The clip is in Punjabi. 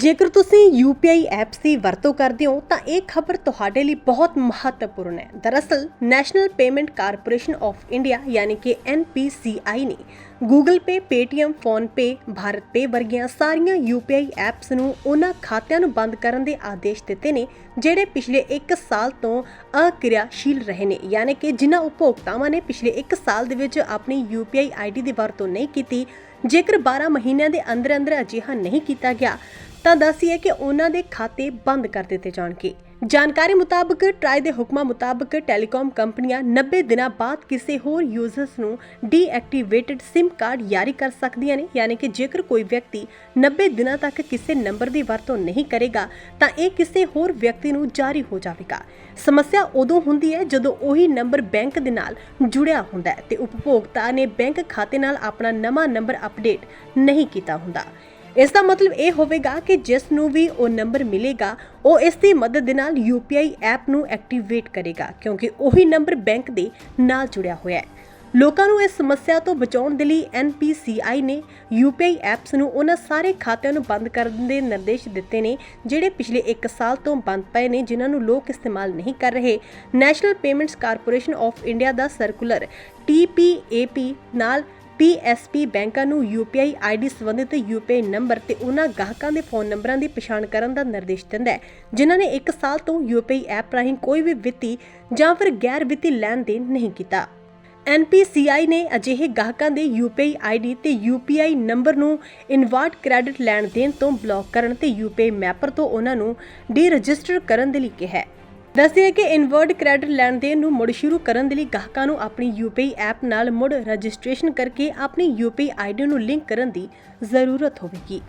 ਜੇਕਰ ਤੁਸੀਂ UPI ਐਪਸ ਦੀ ਵਰਤੋਂ ਕਰਦੇ ਹੋ ਤਾਂ ਇਹ ਖਬਰ ਤੁਹਾਡੇ ਲਈ ਬਹੁਤ ਮਹੱਤਵਪੂਰਨ ਹੈ। ਦਰਅਸਲ national payment corporation of India ਯਾਨੀ ਕਿ NPCI ਨੇ Google Pay, Paytm, PhonePe, BharatPe ਵਰਗੀਆਂ ਸਾਰੀਆਂ UPI ਐਪਸ ਨੂੰ ਉਹਨਾਂ ਖਾਤਿਆਂ ਨੂੰ ਬੰਦ ਕਰਨ ਦੇ ਆਦੇਸ਼ ਦਿੱਤੇ ਨੇ ਜਿਹੜੇ ਪਿਛਲੇ 1 ਸਾਲ ਤੋਂ ਅਕਿਰਿਆਸ਼ੀਲ ਰਹੇ ਨੇ। ਯਾਨੀ ਕਿ ਜਿਨ੍ਹਾਂ ਉਪਭੋਗਤਾਵਾਂ ਨੇ ਪਿਛਲੇ 1 ਸਾਲ ਦੇ ਵਿੱਚ ਆਪਣੀ UPI ਆਈਡੀ ਦੀ ਵਰਤੋਂ ਨਹੀਂ ਕੀਤੀ ਜੇਕਰ 12 ਮਹੀਨਿਆਂ ਦੇ ਅੰਦਰ ਅੰਦਰ ਅਜਿਹਾ ਨਹੀਂ ਕੀਤਾ ਗਿਆ ਤਾਂ ਦੱਸੀਏ ਕਿ ਉਹਨਾਂ ਦੇ ਖਾਤੇ ਬੰਦ ਕਰ ਦਿੱਤੇ ਜਾਣਗੇ। ਜਾਣਕਾਰੀ ਮੁਤਾਬਕ, ਟਰਾਈ ਦੇ ਹੁਕਮਾਂ ਮੁਤਾਬਕ ਟੈਲੀਕਾਮ ਕੰਪਨੀਆਂ 90 ਦਿਨਾਂ ਬਾਅਦ ਕਿਸੇ ਹੋਰ ਯੂਜ਼ਰਸ ਨੂੰ ਡੀਐਕਟੀਵੇਟਡ SIM ਕਾਰਡ ਜਾਰੀ ਕਰ ਸਕਦੀਆਂ ਨੇ। ਯਾਨੀ ਕਿ ਜੇਕਰ ਕੋਈ ਵਿਅਕਤੀ 90 ਦਿਨਾਂ ਤੱਕ ਕਿਸੇ ਨੰਬਰ ਦੀ ਵਰਤੋਂ ਨਹੀਂ ਕਰੇਗਾ, ਤਾਂ ਇਹ ਕਿਸੇ ਹੋਰ ਵਿਅਕਤੀ ਨੂੰ ਜਾਰੀ ਹੋ ਜਾਵੇਗਾ। ਸਮੱਸਿਆ ਉਦੋਂ ਹੁੰਦੀ ਹੈ ਜਦੋਂ ਉਹੀ ਨੰਬਰ ਬੈਂਕ ਦੇ ਨਾਲ ਜੁੜਿਆ ਹੁੰਦਾ ਹੈ ਤੇ ਉਪਭੋਗਤਾ ਨੇ ਬੈਂਕ ਖਾਤੇ ਨਾਲ ਆਪਣਾ ਨਵਾਂ ਨੰਬਰ ਅਪਡੇਟ ਨਹੀਂ ਕੀਤਾ ਹੁੰਦਾ। ਇਸ ਦਾ ਮਤਲਬ ਇਹ ਹੋਵੇਗਾ ਕਿ ਜਿਸ ਨੂੰ ਵੀ ਉਹ ਨੰਬਰ ਮਿਲੇਗਾ, ਉਹ ਇਸ ਦੀ ਮਦਦ ਦੇ ਨਾਲ UPI ਐਪ ਨੂੰ ਐਕਟੀਵੇਟ ਕਰੇਗਾ, ਕਿਉਂਕਿ ਉਹੀ ਨੰਬਰ ਬੈਂਕ ਦੇ ਨਾਲ ਜੁੜਿਆ ਹੋਇਆ ਹੈ। ਲੋਕਾਂ ਨੂੰ ਇਸ ਸਮੱਸਿਆ ਤੋਂ ਬਚਾਉਣ ਦੇ ਲਈ NPCI ਨੇ UPI ਐਪਸ ਨੂੰ ਉਹਨਾਂ ਸਾਰੇ ਖਾਤਿਆਂ ਨੂੰ ਬੰਦ ਕਰਨ ਦੇ ਨਿਰਦੇਸ਼ ਦਿੱਤੇ ਨੇ, ਜਿਹੜੇ ਪਿਛਲੇ 1 ਸਾਲ ਤੋਂ ਬੰਦ ਪਏ ਨੇ, ਜਿਨ੍ਹਾਂ ਨੂੰ ਲੋਕ ਇਸਤੇਮਾਲ ਨਹੀਂ ਕਰ ਰਹੇ। National payments corporation of India the circular TPAP ਨਾਲ PSP ਬੈਂਕਾਂ ਨੂੰ UPI ਆਈਡੀ ਸੰਬੰਧਿਤ UPI ਨੰਬਰ ਤੇ ਉਹਨਾਂ ਗਾਹਕਾਂ ਦੇ ਫੋਨ ਨੰਬਰਾਂ ਦੀ ਪਛਾਣ ਕਰਨ ਦਾ ਨਿਰਦੇਸ਼ ਦਿੰਦਾ ਹੈ, ਜਿਨ੍ਹਾਂ ਨੇ 1 ਸਾਲ ਤੋਂ UPI ਐਪ ਰਾਹੀਂ ਕੋਈ ਵੀ ਵਿੱਤੀ ਜਾਂ ਫਿਰ ਗੈਰ ਵਿੱਤੀ ਲੈਣ ਦੇਣ ਨਹੀਂ ਕੀਤਾ। NPCI ਨੇ ਅਜਿਹੇ ਗਾਹਕਾਂ ਦੇ UPI ਆਈਡੀ ਤੇ UPI ਨੰਬਰ ਨੂੰ ਇਨਵਰਟ ਕ੍ਰੈਡਿਟ ਲੈਣ ਦੇਣ ਤੋਂ ਬਲੌਕ ਕਰਨ ਤੇ UPI ਮੈਪਰ ਤੋਂ ਉਹਨਾਂ ਨੂੰ ਡੀ ਰਜਿਸਟਰ ਕਰਨ ਦੇ ਲਈ ਕਿਹਾ ਹੈ। ਦੱਸਦੇ ਕਿ ਇਨਵਰਡ ਕ੍ਰੈਡਿਟ ਲੈਣ ਦੇਣ ਨੂੰ ਮੁੜ ਸ਼ੁਰੂ ਕਰਨ ਦੇ ਲਈ ਗਾਹਕਾਂ ਨੂੰ ਆਪਣੀ UPI ਐਪ ਨਾਲ ਮੁੜ ਰਜਿਸਟ੍ਰੇਸ਼ਨ ਕਰਕੇ ਆਪਣੀ UPI ਆਈਡੀ ਨੂੰ ਲਿੰਕ ਕਰਨ ਦੀ ਜ਼ਰੂਰਤ ਹੋਵੇਗੀ।